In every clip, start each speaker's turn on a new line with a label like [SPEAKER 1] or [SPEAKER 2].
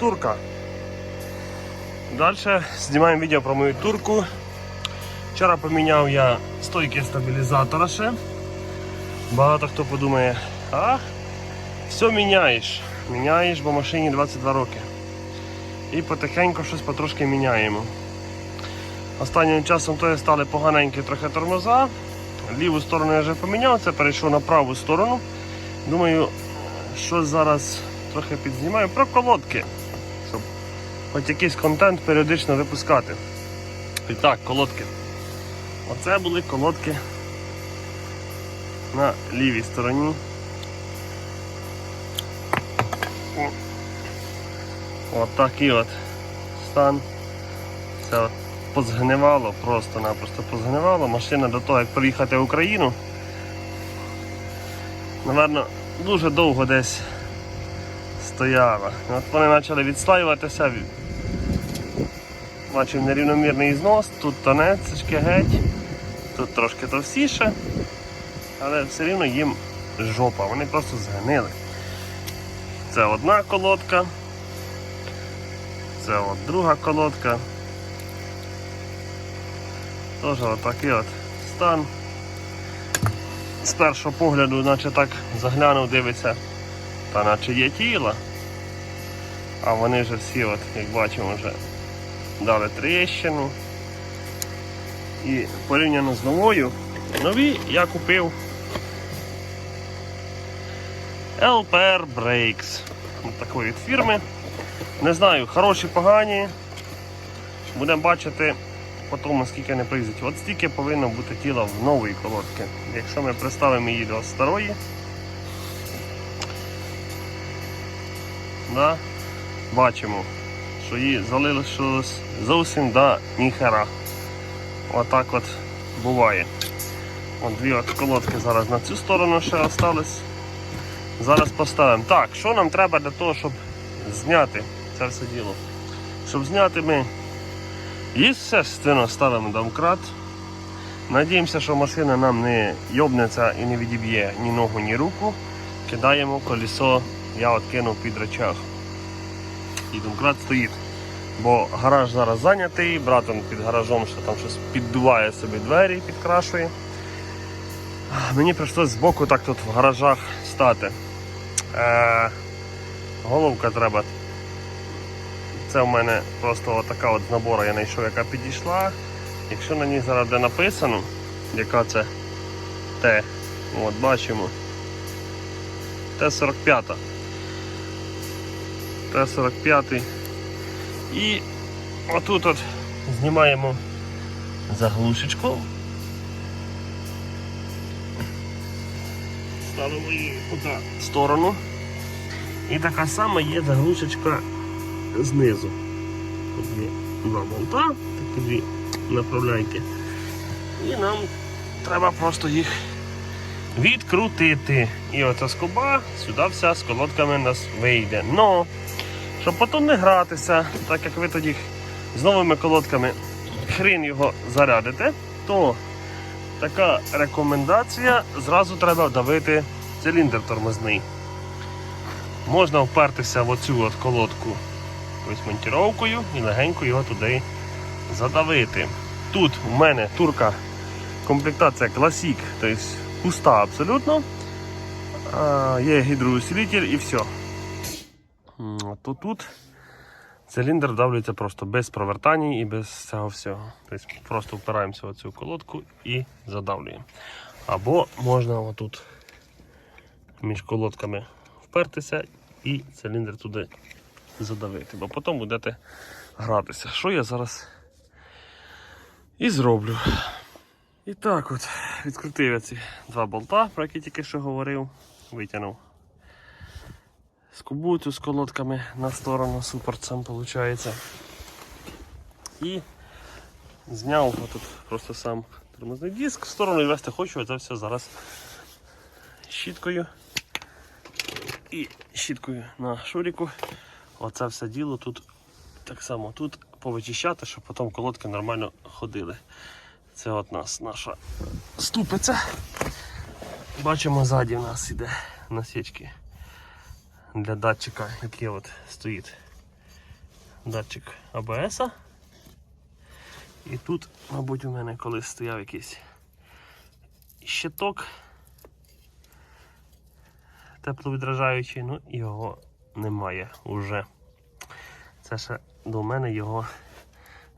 [SPEAKER 1] турка. Далі знімаємо відео про мою турку. Вчора поміняв я стойки стабілізатора ще. Багато хто подумає, а все міняєш. Міняєш, бо машині 22 роки. І потихеньку щось потрошки міняємо. Останнім часом то стали поганенькі трохи тормоза. Ліву сторону я вже поміняв, це перейшов на праву сторону. Думаю, що зараз трохи підзнімаю про колодки, хоч якийсь контент періодично випускати. І так, колодки. Оце були колодки на лівій стороні. О. От такий от стан. Це от позгнивало, просто-напросто позгнивало. Машина до того, як приїхати в Україну. Наверно, дуже довго десь стояла. От вони почали відслаюватися. Бачив нерівномірний знос, тут тонецечки геть, тут трошки товстіше, але все рівно їм жопа, вони просто згнили. Це одна колодка. Це от друга колодка. Теж отакий от стан. З першого погляду, наче так заглянув, дивиться, та наче є тіло. А вони вже всі, от, як бачимо, вже дали тріщину. І порівняно з новою, нові я купив LPR Brakes. Такої фірми. Не знаю, хороші, погані. Будемо бачити по тому, скільки не прийдуть. От стільки повинно бути тіла в нової колодки. Якщо ми приставимо її до старої, да, бачимо, що її залишилось зовсім до ніхера. Отак от буває. От дві от колодки зараз на цю сторону ще остались. Зараз поставимо. Так, що нам треба для того, щоб зняти це все діло? Щоб зняти ми, естественно, ставимо домкрат. Надіємося, що машина нам не йобнеться і не відіб'є ні ногу, ні руку. Кидаємо колесо, я от під речах. І домкрат стоїть. Бо гараж зараз зайнятий, брат он під гаражом, що там щось піддуває собі двері, підкрашує. Мені прийшлось збоку так тут в гаражах стати. Е, головка треба. Це в мене просто така от з я знайшов, яка підійшла. Якщо на ній зараз де написано, яка це Т, от бачимо. Т-45. Т-45. І отут от знімаємо заглушечку. Ставимо її туди в сторону. І така сама є заглушечка знизу. Тут є два болта, такі дві направляйки. І нам треба просто їх відкрутити. І оця скоба сюди вся з колодками нас вийде. Но, щоб потім не гратися, так як ви тоді з новими колодками хрін його зарядите, то така рекомендація зразу треба давити циліндр тормозний. Можна впертися в оцю от колодку ось монтіровкою і легенько його туди задавити. Тут у мене турка комплектація Classic, тобто пуста абсолютно. Є гідроусилитель і все. То тут циліндр давлюється просто без провертань і без цього всього. Тобто просто впираємося в цю колодку і задавлюємо. Або можна отут між колодками впертися і циліндр туди задавити, бо потім будете гратися. Що я зараз і зроблю. І так от, відкрутив я ці два болта, про які тільки що говорив, витягнув скобу цю з колодками на сторону, супер сам виходить. І зняв отут просто сам тормозний диск, в сторону і вести хочу, це все зараз щіткою і щіткою на шуріку. Оце все діло тут так само тут повичищати, щоб потім колодки нормально ходили. Це от нас наша ступиця. Бачимо, ззаді в нас іде насічки для датчика, який от стоїть датчик АБС. І тут, мабуть, у мене колись стояв якийсь щиток тепловідражаючий, ну його немає уже. Це ще до мене його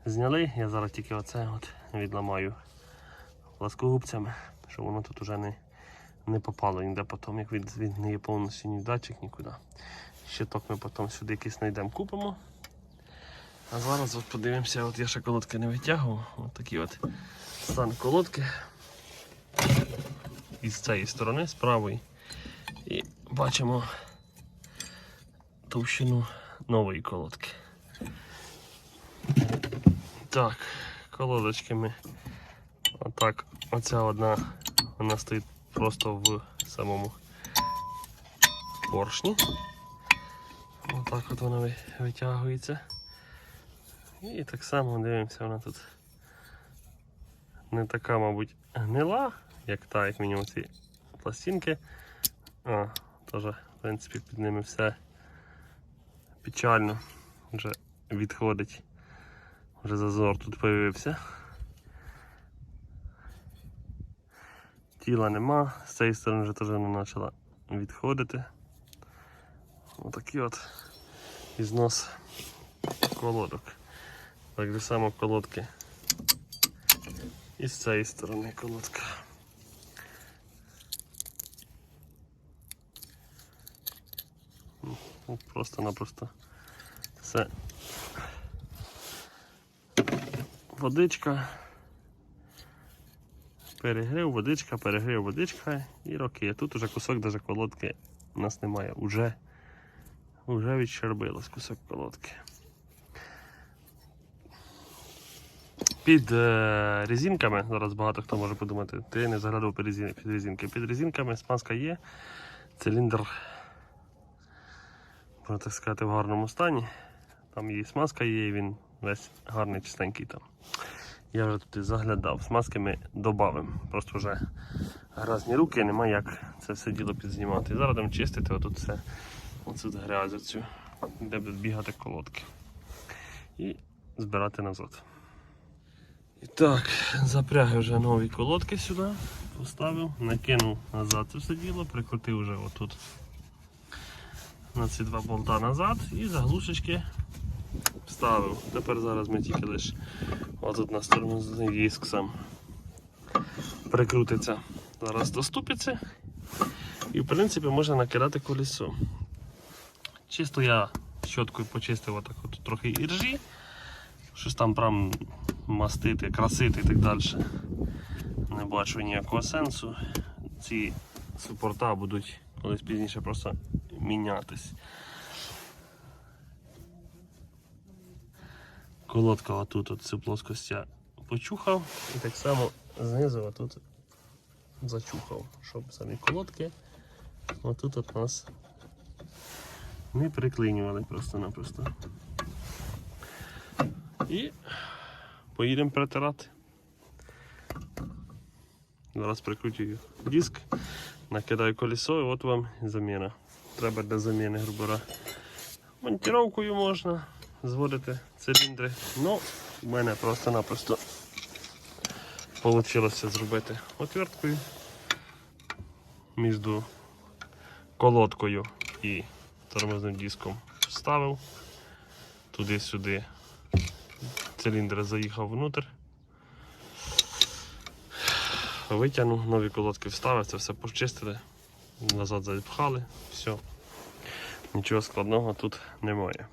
[SPEAKER 1] зняли. Я зараз тільки оце от відламаю пласкогубцями, щоб воно тут уже не, не попало ніде потім, як він, він не є повністю ні датчик, нікуди. Щиток ми потім сюди якийсь знайдемо, купимо. А зараз от подивимося, от я ще колодки не витягував. От такі от стан колодки. Із цієї сторони, з правої. І бачимо товщину нової колодки. Так, колодочки ми. Отак, оця одна, вона стоїть просто в самому поршні. Отак от вона витягується. І так само дивимося, вона тут не така, мабуть, гнила, як та, як мінімум ці пластинки. А, теж, в принципі, під ними все печально вже відходить. Вже зазор тут появився. Тіла нема, з цієї сторони вже теж вона почала відходити. Отакий от ізнос колодок. Так же само колодки. І з цієї сторони колодка. Ну, Просто-напросто все. Водичка. Перегрів, водичка, перегрів, водичка і роки. Тут уже кусок даже колодки у нас немає. Уже, уже відщербилось кусок колодки. Під е, резинками, зараз багато хто може подумати, ти не заглядав під резин- під резинки. Під резинками смазка є, циліндр, можна так сказати, в гарному стані. Там і смазка є, і він весь гарний, чистенький там. Я вже туди заглядав. Смазки ми додамо. Просто вже грязні руки, нема як це все діло підзнімати. І зараз будемо чистити отут все, оцю грязь, оцю, де будуть бігати колодки. І збирати назад. І так, запряг вже нові колодки сюди, поставив, накинув назад це все діло, прикрутив вже отут на ці два болта назад і заглушечки вставив. Тепер зараз ми тільки лише отут на сторону диск сам прикрутиться. Зараз доступиться і в принципі можна накидати колесо. Чисто я щоткою почистив отак от трохи іржі, щось там прям мастити, красити і так далі. Не бачу ніякого сенсу. Ці супорта будуть колись пізніше просто мінятись. Колодка отут от цю плоскость я почухав і так само знизу отут зачухав, щоб самі колодки отут от нас не приклинювали просто-напросто. І поїдемо перетирати. Зараз прикрутю диск, накидаю колесо і от вам заміна. Треба для заміни грубора. Монтіровкою можна зводити циліндри. Ну, в мене просто-напросто вийшло зробити отверткою між колодкою і тормозним диском вставив туди-сюди. Циліндр заїхав внутрь. Витягнув, нові колодки вставив, це все почистили, назад запхали, все. Нічого складного тут немає.